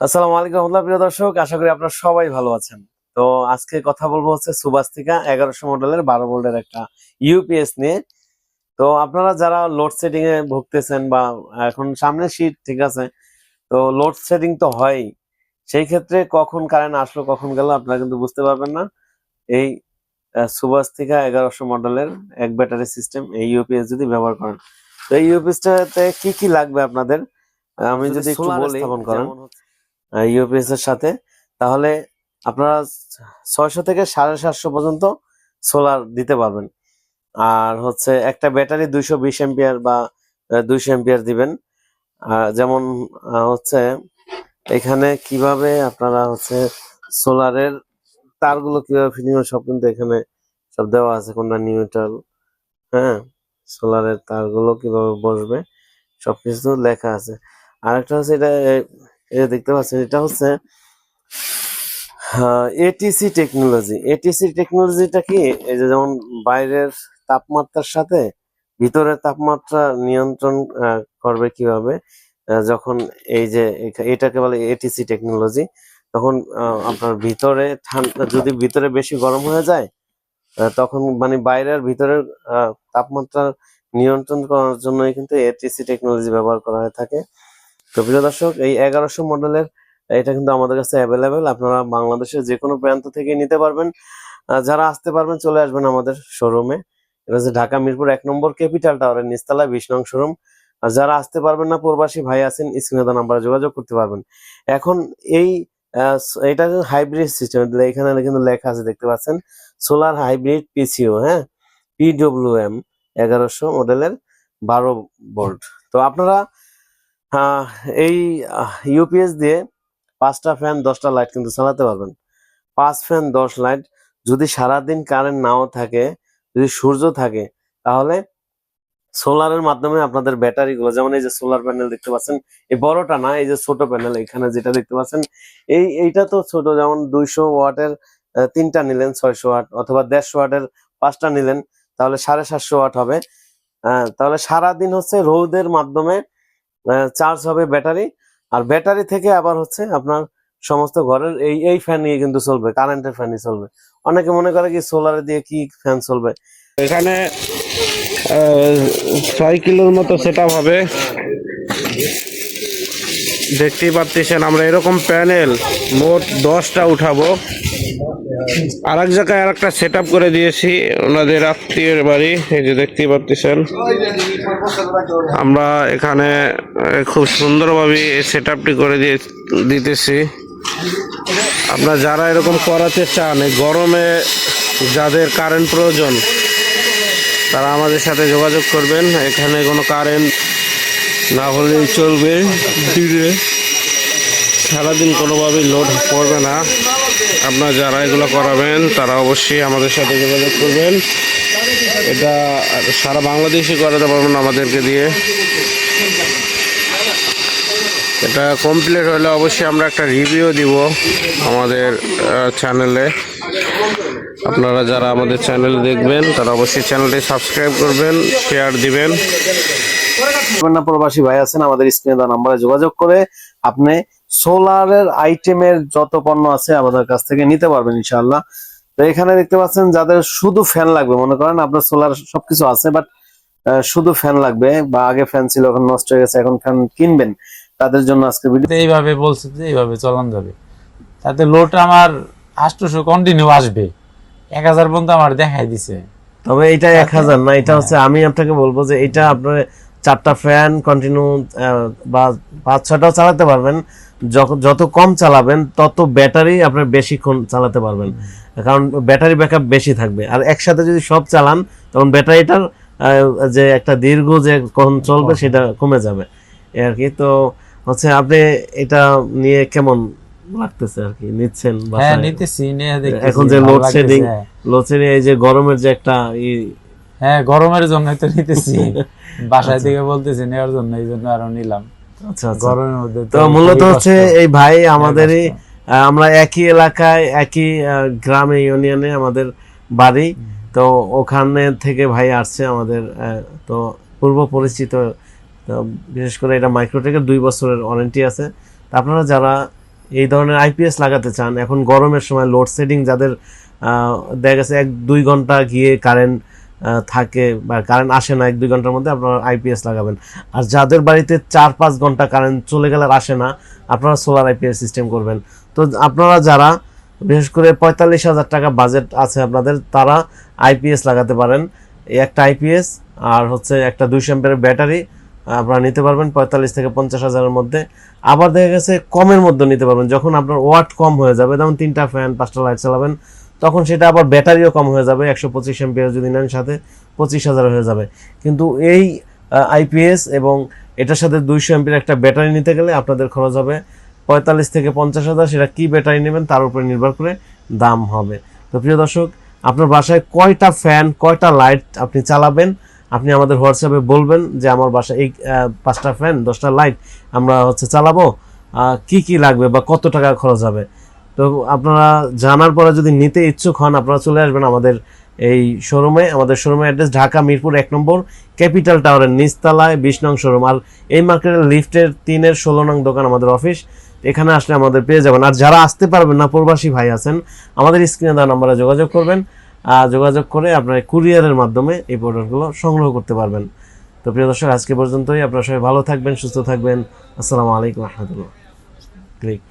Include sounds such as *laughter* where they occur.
আসসালামু আলাইকুম রহমতুল্লাহ প্রিয় দর্শক আশা করি আপনারা সবাই ভালো আছেন। তো আজকে কথা বলব হচ্ছে সুবাস্তিকা এগারোশো মডেলের বারো ভোল্টের একটা ইউপিএস নিয়ে। তো আপনারা যারা লোড সেটিং এ ভুগতেছেন বা এখন সামনে শীত ঠিক আছে? তো লোড সেটিং তো হয়ই। সেই ক্ষেত্রে কখন কারেন্ট আসলো কখন গেল আপনারা কিন্তু বুঝতে পারবেন না। এই সুবাস্তিকা এগারোশো মডেলের এক ব্যাটারি সিস্টেম এই ইউপিএস যদি ব্যবহার করেন। তো এই ইউপিএসটাতে কি কি লাগবে আপনাদের? আমি যদি একটু বলি স্থাপন করেন। ইউপিএস এর সাথে, তাহলে আপনারা ছয়শো থেকে সাড়ে সাতশো পর্যন্ত সোলার দিতে পারবেন। আর হচ্ছে একটা ব্যাটারি দুইশো বিশ এম্পিয়ার বা দুইশো এম্পিয়ার দিবেন। যেমন হচ্ছে এখানে কীভাবে আপনারা হচ্ছে সোলারের তারগুলো কীভাবে ফিটিং সব কিন্তু এখানে সব দেওয়া আছে, কোনটা নিউট্রাল হ্যাঁ? সোলারের তারগুলো কীভাবে বসবে, সবকিছু লেখা আছে। আরেকটা হচ্ছে এটা এটা দেখতে পাচ্ছেন, এটা হচ্ছে এটিসি টেকনোলজি এটিসি টেকনোলজিটা কি? এই যে যেমন বাইরের তাপমাত্রার সাথে ভিতরের তাপমাত্রা নিয়ন্ত্রণ করবে কীভাবে যখন এই যে এটাকে বলে এটিসি টেকনোলজি তখন আপনার ভিতরে ঠান্ডা যদি ভিতরে বেশি গরম হয়ে যায় তখন মানে বাইরের ভিতরের তাপমাত্রা নিয়ন্ত্রণ করার জন্যই কিন্তু এটিসি টেকনোলজি ব্যবহার করা হয়ে থাকে। তো প্রিয় দর্শক, এই এগারোশো মডেলের এটা কিন্তু আমাদের কাছে অ্যাভেলেবেল আপনারা বাংলাদেশের যে কোনো প্রান্ত থেকে নিতে পারবেন। যারা আসতে পারবেন, চলে আসবেন আমাদের শোরুমে এটা হচ্ছে ঢাকা মিরপুর এক নম্বর ক্যাপিটাল টাওয়ারের নিচতলা বিশ নং শোরুম আর যারা আসতে পারবেন না, প্রবাসী ভাই আছেন স্ক্রিনে নাম্বারে যোগাযোগ করতে পারবেন। এখন এই এটা হাইব্রিড সিস্টেম এখানে কিন্তু লেখা আছে, দেখতে পাচ্ছেন? সোলার হাইব্রিড পিসিও হ্যাঁ? পিডব্লিউ এম এগারোশো মডেলের বারো ভোল্ট তো আপনারা এই ইউপিএস দিয়ে পাঁচটা ফ্যান দশটা লাইট কিন্তু চালাতে পারবেন। পাঁচ ফ্যান দশ লাইট যদি সারাদিন কারেন্ট নাও থাকে, যদি সূর্য থাকে, তাহলে সোলারের মাধ্যমে আপনাদের ব্যাটারি গুলো, যেমন এই যে সোলার প্যানেল দেখতে পাচ্ছেন, এই বড়টা না, এই যে ছোট প্যানেল এখানে যেটা দেখতে পাচ্ছেন, এই, এইটা তো ছোট, যেমন দুইশো ওয়াটের তিনটা নিলেন, ছয়শো ওয়াট, অথবা দেড়শো ওয়াটের পাঁচটা নিলেন, তাহলে সাড়ে সাতশো ওয়াট হবে। তাহলে সারাদিন হচ্ছে রোদের মাধ্যমে চার্জ হবে ব্যাটারি আর ব্যাটারি থেকে আবার হচ্ছে আপনার সমস্ত ঘরের এই এই ফ্যান নিয়ে কিন্তু চলবে কারেন্টের ফ্যানই চলবে। অনেকে মনে করে কি সোলার দিয়ে কি ফ্যান চলবে? এখানে ছয় কিলোর মতো সেট হবে। দেখতেই পাচ্ছেন আমরা এরকম প্যানেল মোট দশটা উঠাবো। আর এক জায়গায় আর একটা সেট করে দিয়েছি। ওনাদের আত্মীয়ের বাড়ি, এই যে দেখতেই পাচ্ছেন আমরা এখানে খুব সুন্দরভাবে এই সেট করে দিয়ে দিতেছি। আপনারা যারা এরকম করাতে চান গরমে যাদের কারেন্ট প্রয়োজন, তারা আমাদের সাথে যোগাযোগ করবেন। এখানে কোনো কারেন্ট না হলেই চলবে। সারাদিন কোনোভাবেই লোড পড়বে না। আপনারা যারা এগুলো করাবেন, তারা অবশ্যই আমাদের সাথে যোগাযোগ করবেন। এটা সারা বাংলাদেশে করাতে পারবেন আমাদেরকে দিয়ে। এটা কমপ্লিট হলে অবশ্যই আমরা একটা রিভিউ দিব আমাদের চ্যানেলে আপনারা যারা আমাদের চ্যানেল দেখবেন, তারা অবশ্যই চ্যানেলটি সাবস্ক্রাইব করবেন শেয়ার দিবেন। প্রবাসী ভাই আছেন, আমাদের স্ক্রিনে দেওয়া নাম্বারে যোগাযোগ করে আপনি সোলারের আইটেমের যত পণ্য আছে আমাদের কাছ থেকে নিতে পারবেন ইনশাআল্লাহ। তো এখানে দেখতে পাচ্ছেন যাদের শুধু ফ্যান লাগবে মনে করেন আপনার সোলার সবকিছু আছে বাট শুধু ফ্যান লাগবে বা আগে ফ্যান ছিল এখন নষ্ট হয়ে গেছে এখন ফ্যান কিনবেন তাদের জন্য আজকে ভিডিও এইভাবে বলছে যে এইভাবে চলান যাবে। তাতে লোড আমার আষ্টশো কন্টিনিউ আসবে। এক হাজার পর্যন্ত আমার দেখাই দিছে। তবে এটা এক হাজার না এটা হচ্ছে আমি আপনাকে বলব যে এটা আপনার চারটা ফ্যান কন্টিনিউ বা পাঁচ ছটাও চালাতে পারবেন। যত কম চালাবেন তত ব্যাটারি আপনার বেশিক্ষণ চালাতে পারবেন। কারণ ব্যাটারি ব্যাকআপ বেশি থাকবে। আর একসাথে যদি সব চালান তখন ব্যাটারিটার যে একটা দীর্ঘ যে কখন চলবে সেটা কমে যাবে। আর কি। তো হচ্ছে আপনি এটা নিয়ে কেমন লাগতেছে আর কি? নিচ্ছেন হ্যাঁ নিতেছি এখন যে ভালো লোড লাগতেছে, শেডিং হ্যাঁ। লোডশেডিং এই যে গরমের যে একটা হ্যাঁ গরমের জন্য তো নিতেছি। *laughs* বাসায় থেকে বলতেছি নেওয়ার জন্য এই জন্য আরও নিলাম। আচ্ছা আচ্ছা। গরমের মধ্যে তো মূলত হচ্ছে এই ভাই আমাদেরই আমরা একই এলাকায় একই গ্রামে ইউনিয়নে আমাদের বাড়ি। তো ওখানে থেকে ভাই আসছে আমাদের তো পূর্ব পরিচিত বিশেষ করে এটা মাইক্রোটেকের দুই বছরের ওয়ারেন্টি আছে। তা আপনারা যারা এই ধরনের আইপিএস লাগাতে চান এখন গরমের সময় লোডশেডিং যাদের আহ, দেখা গেছে এক দুই ঘণ্টা গিয়ে কারেন্ট থাকে বা কারেন্ট আসে না এক দুই ঘণ্টার মধ্যে, আপনারা আইপিএস লাগাবেন। আর যাদের বাড়িতে চার পাঁচ ঘণ্টা কারেন্ট চলে গেলে আসে না, আপনারা সোলার আইপিএস সিস্টেম করবেন। তো আপনারা যারা, বিশেষ করে পঁয়তাল্লিশ হাজার টাকা বাজেট আছে আপনাদের, তারা আইপিএস লাগাতে পারেন। একটা আইপিএস আর হচ্ছে একটা দুইশো অ্যাম্পিয়ারের ব্যাটারি আপনারা নিতে পারবেন পঁয়তাল্লিশ থেকে পঞ্চাশ হাজারের মধ্যে। আবার দেখা গেছে কমের মধ্যে নিতে পারবেন, যখন আপনার ওয়াট কম হয়ে যাবে, যেমন তিনটা ফ্যান পাঁচটা লাইট চালাবেন তখন সেটা আবার ব্যাটারিও কম হয়ে যাবে, একশো পঁচিশ এম্পিয়ার যদি নেন সাথে, পঁচিশ হাজার হয়ে যাবে। কিন্তু এই আইপিএস এবং এটার সাথে দুইশো এমপির একটা ব্যাটারি নিতে গেলে আপনাদের খরচ হবে পঁয়তাল্লিশ থেকে পঞ্চাশ হাজার। সেটা কী ব্যাটারি নেবেন তার উপরে নির্ভর করে দাম হবে। তো প্রিয় দর্শক, আপনার বাসায় কয়টা ফ্যান, কয়টা লাইট আপনি চালাবেন? আপনি আমাদের হোয়াটসঅ্যাপে বলবেন যে আমার বাসায় এই পাঁচটা ফ্যান, দশটা লাইট আমরা হচ্ছে চালাবো। কি কি লাগবে বা কত টাকা খরচ হবে? তো আপনারা জানার পরে যদি নিতে ইচ্ছুক হন, আপনারা চলে আসবেন আমাদের এই শোরুমে। আমাদের শোরুমের অ্যাড্রেস ঢাকা মিরপুর এক নম্বর, ক্যাপিটাল টাওয়ারের নিচতলায় বিশ নং শোরুম। আর এই মার্কেটের লিফটের তিনের ষোলো নং দোকান আমাদের অফিস। এখানে আসলে আমাদের পেয়ে যাবেন। আর যারা আসতে পারবেন না, প্রবাসী ভাই আছেন, আমাদের স্ক্রিনে দেওয়া নাম্বারে যোগাযোগ করবেন। আর যোগাযোগ করে আপনার কুরিয়ারের মাধ্যমে এই প্রোডাক্টগুলো সংগ্রহ করতে পারবেন। তো প্রিয় দর্শক, আজকে পর্যন্তই। আপনারা সবাই ভালো থাকবেন, সুস্থ থাকবেন। আসসালামু আলাইকুম রহমতুল্লাহ। ক্লিক।